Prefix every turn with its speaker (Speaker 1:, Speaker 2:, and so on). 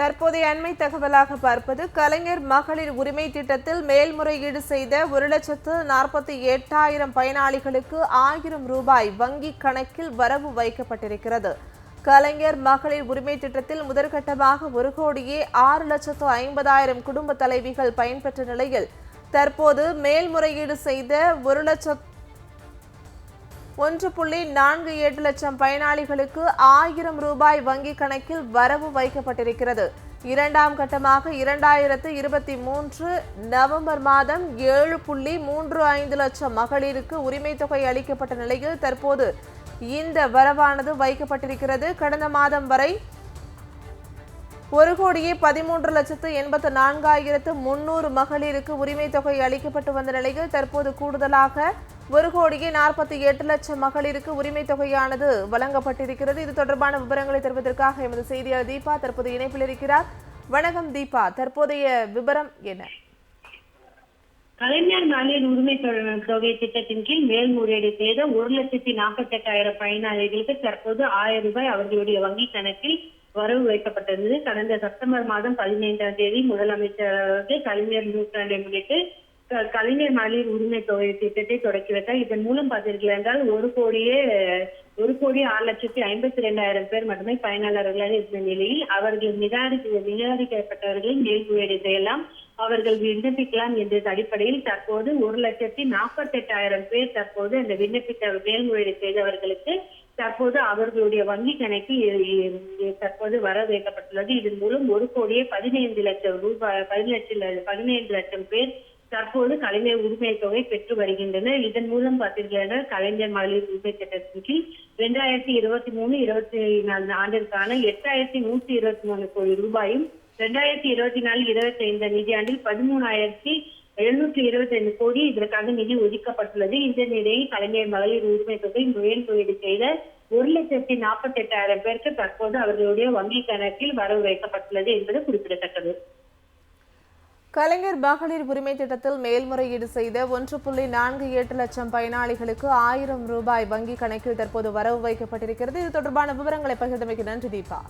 Speaker 1: தற்போதைய அண்மை தகவலாக பார்ப்பது கலைஞர் மகளிர் உரிமை திட்டத்தில் மேல்முறையீடு செய்த ஒரு லட்சத்து நாற்பத்தி எட்டாயிரம் பயனாளிகளுக்கு ஆயிரம் ரூபாய் வங்கி கணக்கில் வரவு வைக்கப்பட்டிருக்கிறது. கலைஞர் மகளிர் உரிமை திட்டத்தில் முதற்கட்டமாக ஒரு கோடியே ஆறு லட்சத்து ஐம்பதாயிரம் குடும்ப தலைவிகள் பயன்பெற்ற நிலையில் தற்போது மேல்முறையீடு செய்த ஒரு லட்சத்து ஒன்று புள்ளி நான்கு எட்டு லட்சம் பயனாளிகளுக்கு ஆயிரம் ரூபாய் வங்கி கணக்கில் வரவு வைக்கப்பட்டிருக்கிறது. இரண்டாம் கட்டமாக இரண்டாயிரத்து இருபத்தி மூன்று நவம்பர் மாதம் ஏழு புள்ளி மூன்று ஐந்து லட்சம் மகளிருக்கு உரிமை தொகை அளிக்கப்பட்ட நிலையில் தற்போது இந்த வரவானது வைக்கப்பட்டிருக்கிறது. கடந்த மாதம் வரை ஒரு கோடியே பதிமூன்று லட்சத்து எண்பத்து நான்காயிரத்து முன்னூறு மகளிருக்கு உரிமை தொகை அளிக்கப்பட்டு வந்த நிலையில் தற்போது கூடுதலாக ஒரு கோடியே நாற்பத்தி எட்டு லட்சம் மகளிருக்கு உரிமை தொகையானது வழங்கப்பட்டிருக்கிறது. இது தொடர்பான விவரங்களை தருவதற்காக எமது செய்தியாளர் தீபா தற்போது இணைப்பில் இருக்கிறார். வணக்கம் தீபா தற்போதைய விவரம் என்ன?
Speaker 2: கலைஞர் மகளிர் உரிமை தொகை திட்டத்தின் கீழ் மேல்முறையீடு செய்த ஒரு லட்சத்தி நாற்பத்தி எட்டாயிரம் பயனாளிகளுக்கு தற்போது ஆயிரம் ரூபாய் அவர்களுடைய வங்கி கணக்கில் வரவு வைக்கப்பட்டிருந்தது. கடந்த செப்டம்பர் மாதம் பதினைந்தாம் தேதி முதலமைச்சர் அவர்கள் கலைஞர் நூற்றாண்டை முன்னிட்டு க- கலைஞர் மகளிர் உரிமை தொகை திட்டத்தை தொடக்கி வைத்தார். இதன் மூலம் பார்த்தீர்கள் என்றால் ஒரு கோடியே ஒரு கோடி ஆறு லட்சத்தி ஐம்பத்தி ரெண்டாயிரம் பேர் மட்டுமே பயனாளர்களாக இருந்த நிலையில் அவர்கள் நிராகரிக்க நிராகரிக்கப்பட்டவர்களின் மேல்முறையீடு செய்யலாம் அவர்கள் விண்ணப்பிக்கலாம் என்ற அடிப்படையில் தற்போது ஒரு லட்சத்தி நாற்பத்தி எட்டாயிரம் பேர் தற்போது அந்த விண்ணப்பித்த மேல்முறையீடு செய்தவர்களுக்கு தற்போது அவர்களுடைய வங்கி கணக்கு தற்போது வர வைக்கப்பட்டுள்ளது இதன் மூலம் ஒரு கோடியே பதினைந்து லட்சம் ரூபாய் பதினெட்டு பதினைந்து லட்சம் பேர் தற்போது கலைஞர் உரிமை தொகை பெற்று வருகின்றனர். இதன் மூலம் பார்த்தீர்கள் கலைஞர் மகளிர் உரிமை திட்டத்தின் கீழ் இரண்டாயிரத்தி இருபத்தி மூணு இருபத்தி நாலு ஆண்டிற்கான எட்டாயிரத்தி நூத்தி இருபத்தி மூணு கோடி ரூபாயும் இரண்டாயிரத்தி இருபத்தி நாலு இருபத்தி ஐந்து நிதியாண்டில் பதிமூணாயிரத்தி எழுநூற்றி இருபத்தி ஐந்து கோடி இதற்காக நிதி ஒதுக்கப்பட்டுள்ளது. இந்த நிலையில் கலைஞர் மகளிர் உரிமை தொகை மேல்முறையீடு செய்த ஒரு லட்சத்தி நாற்பத்தி எட்டாயிரம் பேருக்கு தற்போது அவர்களுடைய வங்கி கணக்கில் வரவு வைக்கப்பட்டுள்ளது என்பது குறிப்பிடத்தக்கது.
Speaker 1: கலைஞர் மகளிர் உரிமை திட்டத்தில் மேல்முறையீடு செய்த ஒன்று புள்ளி நான்கு எட்டு லட்சம் பயனாளிகளுக்கு ஆயிரம் ரூபாய் வங்கி கணக்கில் தற்போது வரவு வைக்கப்பட்டிருக்கிறது. இது தொடர்பான விவரங்களை பகிர்ந்தமைக்கு நன்றி தீபா.